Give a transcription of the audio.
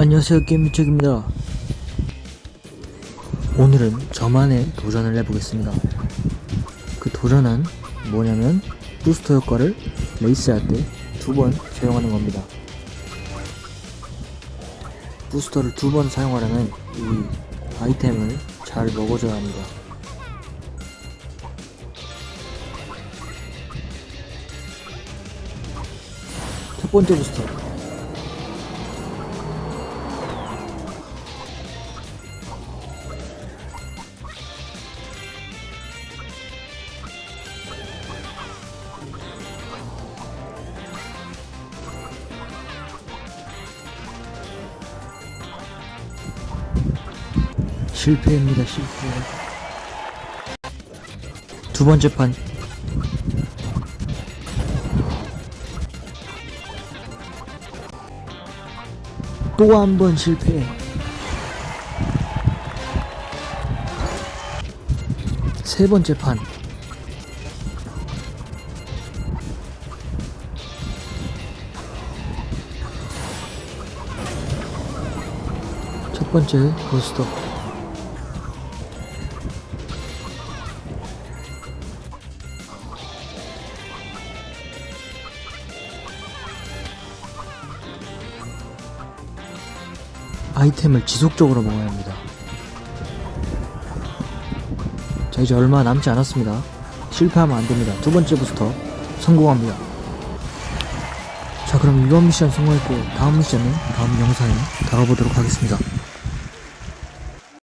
안녕하세요 게임미책입니다. 오늘은 저만의 도전을 해보겠습니다. 그 도전은 뭐냐면 부스터 효과를 레이스할 때 두 번 사용하는 겁니다. 부스터를 두 번 사용하려면 이 아이템을 잘 먹어줘야 합니다. 첫 번째 부스터 실패입니다 실패. 두 번째 판. 또 한 번 실패. 세 번째 판. 첫 번째 고스톱 아이템을 지속적으로 먹어야 합니다. 자, 이제 얼마 남지 않았습니다. 실패하면 안 됩니다. 두 번째 부스터 성공합니다. 자, 그럼 이번 미션 성공했고, 다음 미션은 다음 영상에 다뤄보도록 하겠습니다.